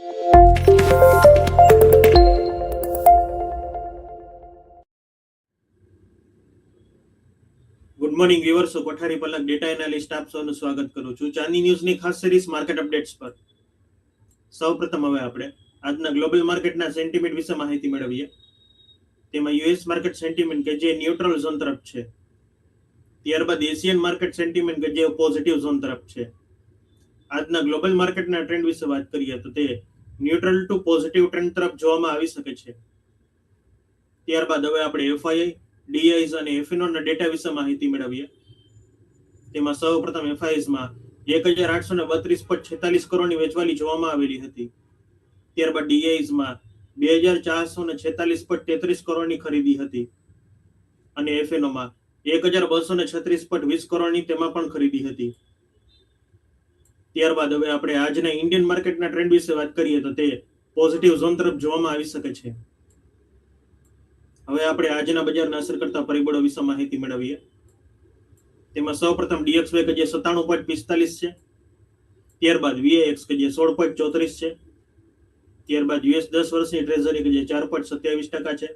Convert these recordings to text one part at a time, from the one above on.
Good morning viewers Kothari Palak data analyst આપ સૌનું સ્વાગત કરું છું. ચાંદી ન્યૂઝની ખાસ સિરીઝ માર્કેટ અપડેટ્સ પર. સૌપ્રથમ હવે આપણે આજના ગ્લોબલ માર્કેટના સેન્ટિમેન્ટ વિશે માહિતી મેળવીએ. તેમાં યુએસ માર્કેટ સેન્ટિમેન્ટ કે જે ન્યુટ્રલ ઝોન તરફ છે. ત્યારબાદ એશિયન માર્કેટ સેન્ટિમેન્ટ કે જે પોઝિટિવ ઝોન તરફ છે. આજના ગ્લોબલ માર્કેટના ટ્રેન્ડ વિશે વાત કરીએ તો તે ન્યુટ્રલ ટુ પોઝિટિવ ટ્રેન્ડ તરફ જોવામાં આવી શકે છે. ત્યારબાદ હવે આપણે એફઆઈઆઈ ડીઆઈઝ અને એફિનોના ડેટા વિશે માહિતી મેળવીએ. તેમાં સૌપ્રથમ એફઆઈએસમાં એક હજાર આઠસો ને બત્રીસ પોઈન્ટ છેતાલીસ કરોડની વેચવાલી જોવામાં આવેલી હતી. ત્યારબાદ ડીઆઈઝમાં બે હજાર ચારસો ને છેતાલીસ પોઈન્ટ તેત્રીસ કરોડની ખરીદી હતી. અને એફએનઓ માં એક હજાર બસો ને છત્રીસ પોઈન્ટ વીસ કરોડની તેમાં પણ ખરીદી હતી. ત્યારબાદ હવે આપણે આજના ઇન્ડિયન માર્કેટના ટ્રેન્ડ વિશે વાત કરીએ તો તે પોઝિટિવ ઝોન તરફ જોવામાં આવી શકે છે. હવે આપણે આજના બજારના અસર કરતા પરિબળો વિશે માહિતી મેળવીએ. તેમાં સૌપ્રથમ ડીએક્સ કે જે સત્તાણું પોઈન્ટ પિસ્તાલીસ છે. ત્યારબાદ વીએક્સ કે જે સોળ પોઈન્ટ ચોત્રીસ છે. ત્યારબાદ યુએસ દસ વર્ષની ટ્રેઝરી કે જે ચાર પોઈન્ટ સત્યાવીસ ટકા છે.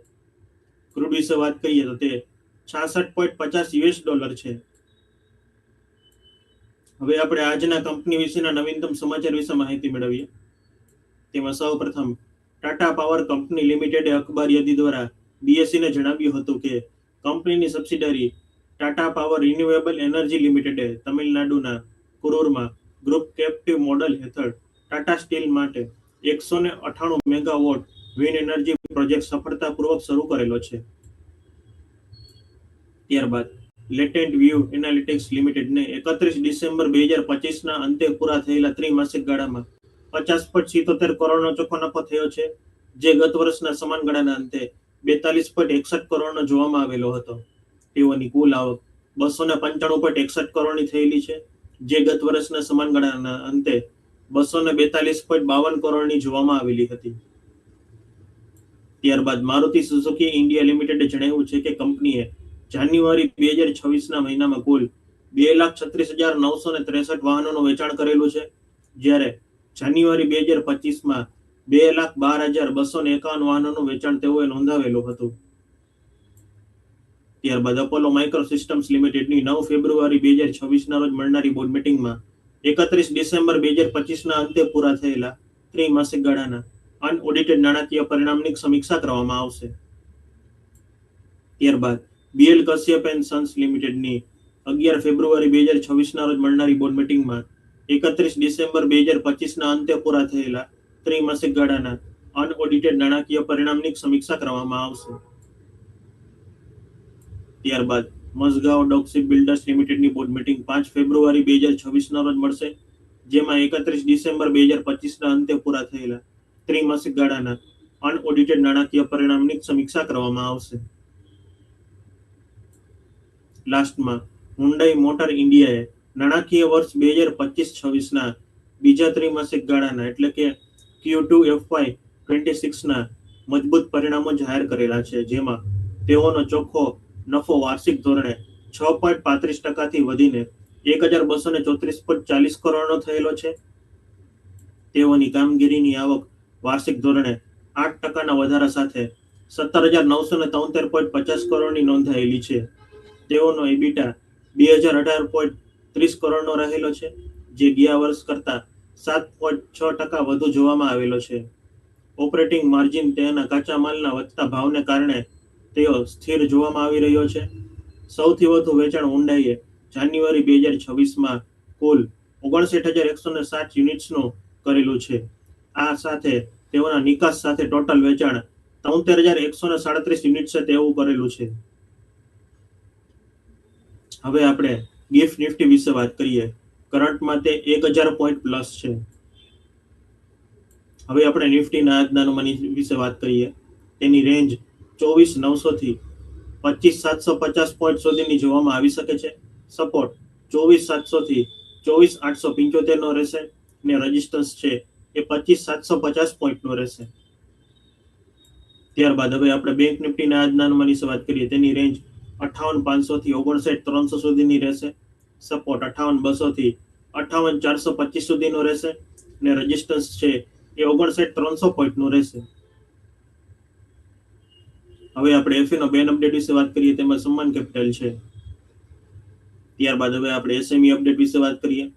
ક્રૂડ વિશે વાત કરીએ તો તે છાસઠ પોઈન્ટ પચાસ યુએસ ડોલર છે. હવે આપણે આજના કંપની વિશેના નવીનતમ સમાચાર વિશે માહિતી મેળવીએ. તેમાં સૌપ્રથમ ટાટા પાવર કંપની લિમિટેડે અખબાર યાદી દ્વારા બીએસસીને જણાવ્યું હતું કે, કંપનીની subsidiary Tata power renewable energy લિમિટેડે તમિલનાડુના કુરૂરમાં ગ્રુપ કેપ્ટિવ મોડલ હેઠળ ટાટા સ્ટીલ માટે એકસો ને અઠાણું મેગાવોટ વિન એનર્જી પ્રોજેક્ટ સફળતાપૂર્વક શરૂ કરેલો છે. ત્યારબાદ લેટેન્ટ વ્યૂ એનાલિટિક્સ લિમિટેડને એકત્રીસ ડિસેમ્બર બે હજાર પચીસના અંતે પૂરા થયેલા ત્રિમાસિક ગાળામાં પચાસ પોઈન્ટ સિત્તોતેર કરોડનો ચોખ્ખો નફો થયો છે, જે ગત વર્ષના સમાન ગાળાના અંતે બેતાલીસ પોઈન્ટ એકસઠ કરોડનો જોવામાં આવેલો હતો. તેઓની કુલ આવક બસો ને પંચાણું પોઈન્ટ એકસઠ કરોડની થયેલી છે, જે ગત વર્ષના સમાન ગાળાના અંતે બસો ને બેતાલીસ પોઈન્ટ બાવન કરોડની જોવામાં આવેલી હતી. ત્યારબાદ મારુતિ સુઝુકી ઇન્ડિયા લિમિટેડે જણાવ્યું છે કે કંપનીએ જાન્યુઆરી બે હજાર છવ્વીસના મહિનામાં કુલ બે લાખ છત્રીસ હજાર નવસો ને ત્રેસઠ વાહનોનું વેચાણ કરેલું છે, જ્યારે જાન્યુઆરી બે હજાર પચીસમાં બે લાખ બાર હજાર બસો ને એકાવન વાહનોનું વેચાણ તેઓએ નોંધાવેલું હતું. ત્યારબાદ અપોલો માઇક્રો સિસ્ટમ્સ લિમિટેડની નવ ફેબ્રુઆરી બે હજાર છવ્વીસના રોજ મળનારી બોર્ડ મિટિંગમાં એકત્રીસ ડિસેમ્બર બે હજાર પચીસના અંતે પૂરા થયેલા ત્રિમાસિક ગાળાના અનઓડિટેડ નાણાકીય પરિણામની સમીક્ષા કરવામાં આવશે. ત્યારબાદ બીએલ કશ્યપ એન્ડ સન્સ લિમિટેડની અગિયાર ફેબ્રુઆરી બે હજાર છવ્વીસના રોજ મળનારી બોર્ડ મિટિંગમાં એકત્રીસ ડિસેમ્બર બે હજાર પચીસના અંતે પૂરા થયેલા ત્રિમાસિક ગાળાના અનઓડિટેડ નાણાકીય પરિણામની સમીક્ષા કરવામાં આવશે. ત્યારબાદ મઝગાંવ ડોકશિપ બિલ્ડર્સ લિમિટેડની બોર્ડ મિટિંગ પાંચ ફેબ્રુઆરી બે હજાર છવ્વીસના રોજ મળશે, જેમાં એકત્રીસ ડિસેમ્બર બે હજાર પચીસના અંતે પૂરા થયેલા ત્રિમાસિક ગાળાના અનઓડિટેડ નાણાકીય પરિણામની સમીક્ષા કરવામાં આવશે. લાસ્ટમાં હુન્ડાઈ મોટર ઇન્ડિયાએ નાણાકીય વર્ષ બે હજાર પચીસ છવ્વીસના બીજા ત્રિમાસિક ગાળાના એટલે કે ક્યુ ટુ એફવાય ટ્વેન્ટી સિક્સના મજબૂત પરિણામો જાહેર કરેલા છે, જેમાં તેઓનો ચોખ્ખો નફો વાર્ષિક ધોરણે છ પોઈન્ટ પાંત્રીસ ટકાથી વધીને એક હજાર બસો ને ચોત્રીસ પોઈન્ટ ચાલીસ કરોડનો થયેલો છે. તેઓની કામગીરીની આવક વાર્ષિક ધોરણે આઠ ટકાના વધારા સાથે સત્તર હજાર નવસો ને તોતેર પોઈન્ટ પચાસ કરોડની નોંધાયેલી છે. તેઓનો એબિટા બે હજાર અઢાર પોઈન્ટ ત્રીસ કરોડનો રહેલો છે, જે ગયા વર્ષ કરતા સાત પોઈન્ટ છ ટકા વધુ જોવામાં આવેલો છે. ઓપરેટિંગ માર્જિન તેના કાચા માલના વધતા ભાવને કારણે તેઓ સ્થિર જોવામાં આવી રહ્યો છે. સૌથી વધુ વેચાણ ઊંડાઈએ જાન્યુઆરી બે હજાર છવ્વીસમાં કુલ ઓગણસઠ હજાર એકસો ને સાત યુનિટ્સનું કરેલું છે. આ સાથે તેઓના નિકાસ સાથે ટોટલ વેચાણ તોતેર હજાર એકસો ને સાડત્રીસ યુનિટ છે તેવું કરેલું છે. હવે આપણે ગિફ્ટ નિફ્ટી વિશે વાત કરીએ. કરંટમાં તે એક હજાર પોઈન્ટ પ્લસ છે. હવે આપણે નિફ્ટીના આજના મની વિશે વાત કરીએ. તેની રેન્જ ચોવીસ નવસોથી પચીસ સાતસો પચાસ પોઈન્ટ સુધીની જોવામાં આવી શકે છે. સપોર્ટ ચોવીસ સાતસોથી ચોવીસ આઠસો પંચોતેરનો રહેશે ને રજિસ્ટન્સ છે એ પચીસ સાતસો પચાસ પોઈન્ટ નો રહેશે. ત્યારબાદ હવે આપણે બેંક નિફ્ટીના આજના મની વિશે વાત કરીએ. તેની રેન્જ અઠાવન પાંચસો થી ઓગણસાઠ ત્રણસો સુધીની રહેશે. સપોર્ટ અઠાવન બસો થી અઠાવન ચારસો પચીસ સુધીનો રહેશે. અને રજિસ્ટન્સ છે એ ઓગણસાઠ ત્રણસો પોઈન્ટનું રહેશે. હવે આપણે એફી નો બેન અપડેટ વિશે વાત કરીએ, તેમાં સન્માન કેપિટલ છે. ત્યારબાદ હવે આપણે એસએમઈ અપડેટ વિશે વાત કરીએ.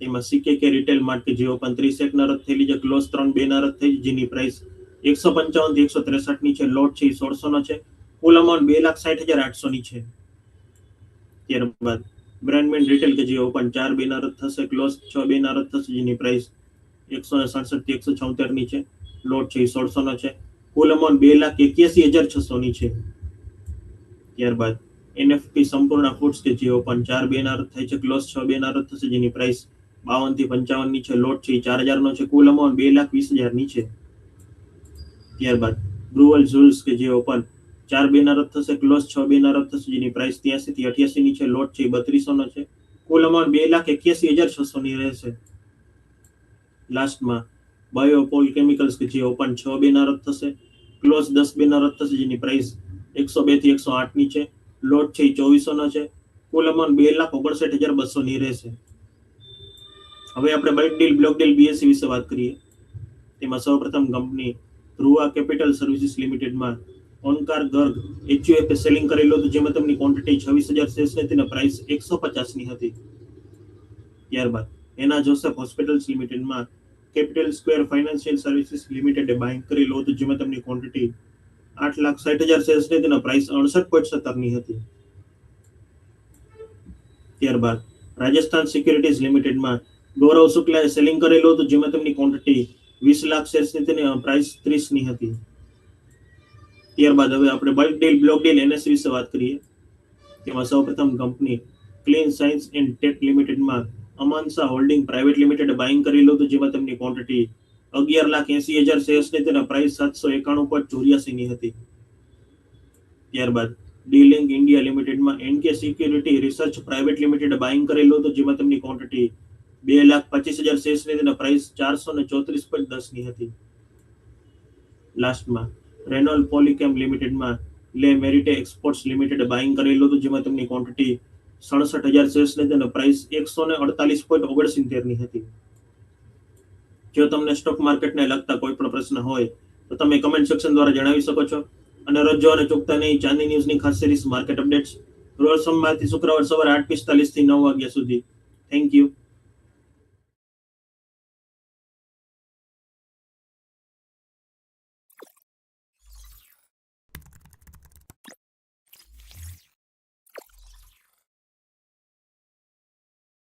તેમાં સીકે કે રિટેલ માર્કેટ જે ઓપન ત્રીસ એક ના રદ થયેલી છે ક્લોઝ ત્રણ બે ના રદ થઈ જેની પ્રાઇસ એકસો પંચાવનથી એકસો ત્રેસઠની છે, લોટ છે એ સોળસો નો છે. કુલ અમાઉન્ટ બે લાખ સાઠ હજાર આઠસો ની છે. ત્યારબાદ બ્રાન્ડમેન રિટેલ કે જે ઓપન ચાર બે ના રદ થશે ક્લોઝ છ બે ના રદ થશે, જેની પ્રાઇસ એકસો સડસઠથી એકસો છોતેરની છે. લોટ છે એ સોળસો નો છે. કુલ અમાઉન્ટ બે લાખ એક્યાસી હજાર છસો ની છે. ત્યારબાદ એનએફટી સંપૂર્ણ ફૂડ્સ કે જે ઓપન ચાર બેના રદ થાય છે ક્લોઝ છ બે ના રદ થશે, જેની પ્રાઇસ બાવનથી પંચાવનની છે. લોટ છે એ ચાર હજાર નો છે. કુલ અમાઉન્ટ બે લાખ વીસ હજારની છે. ત્યારબાદ બ્રુવલ ઝુલ્સ કે જે ઓપન ચાર બે ના રદ થશે ક્લોઝ છ બે ના રદ થશે, જેની પ્રાઇસ ત્યાંસી થી અઠ્યાસી ની છે લોટ છે એ બત્રીસો નો છે. કુલ અમાઉન્ટ બે લાખ એક્યાસી હજાર છસો ની રહેશે. લાસ્ટમાં બાયોપોલ કેમિકલ્સ કે જે ઓપન છ બે ના રદ થશે ક્લોઝ દસ બે ના રદ થશે, જેની પ્રાઇસ એકસો બેથી એકસો આઠની છે. લોટ છે એ ચોવીસો નો છે. કુલ અમાઉન્ટ બે લાખ ઓગણસાઠ હજાર બસો ની રહેશે. હવે આપણે bulk deal block deal BSE વિશે વાત કરીએ. તેમાં સૌપ્રથમ કંપની ધ્રુવા કેપિટલ સર્વિસીસ લિમિટેડમાં ઓનકાર ગર્ગ એચયુએફ સેલિંગ કરેલું હતું, જેમાં તેમની ક્વોન્ટિટી છવ્વીસ હજાર શેર્સ હતી અને પ્રાઇસ એકસો પચાસની હતી. ત્યારબાદ એના જોસેફ હોસ્પિટલ્સ લિમિટેડમાં કેપિટલ સ્ક્વેર ફાઇનાન્શિયલ સર્વિસીસ લિમિટેડે બાઇંગ કરેલું હતું, જેમાં તેમની ક્વોન્ટિટી આઠ લાખ સાઠ હજાર શેર્સની તેના પ્રાઇસ અડસઠ પોઈન્ટ સત્તરની હતી. ત્યારબાદ રાજસ્થાન સિક્યુરિટીઝ લિમિટેડમાં ગૌરવ શુક્લાએ સેલિંગ કરેલું હતું, જેમાં તેમની ક્વોન્ટિટી વીસ લાખ શેર્સની તેની પ્રાઇસ ત્રીસની હતી. ત્યારબાદ હવે આપણે bulk deal block deal NS વિશે વાત કરીએ. તેમાં સૌપ્રથમ company clean science and tech લિમિટેડમાં Amansa holding private limited buying કરેલું હતું જેમાં તેમની ક્વોન્ટિટી અગિયાર લાખ એસી હજાર શેર્સની તેના પ્રાઇસ સાતસો એકાણું પોઈન્ટ ચોર્યાસી ની હતી. ત્યારબાદ dealing India લિમિટેડમાં NK security research private limited buying કરેલું હતું જેમાં તેમની ક્વોન્ટિટી બે લાખ પચીસ હજાર શેર્સની તેના પ્રાઇસ ચારસો ને ચોત્રીસ પોઈન્ટ દસની હતી. લાસ્ટમાં રેનોલ પોલીકેમ લિમિટેડમાં લે મેરિટે એક્સપોર્ટ્સ લિમિટેડ બાઇંગ કરેલું હતું, જેમાં તેમની ક્વોન્ટિટી સડસઠ હજાર શેર્સ ને અને પ્રાઇસ એકસો ને અડતાલીસ પોઈન્ટ ઓગણસિત્તેરની હતી. જો તમને સ્ટોક માર્કેટને લગતા કોઈ પણ પ્રશ્ન હોય, તો તમે કમેન્ટ સેક્શન દ્વારા જણાવી શકો છો. અને રજો અને ચૂકતા નહીં, ચાંદી ન્યૂઝની ખાસ સિરીઝ માર્કેટ અપડેટ્સ રોજ સોમવારથી શુક્રવાર સવારે આઠ પિસ્તાલીસથી નવ વાગ્યા સુધી. Thank you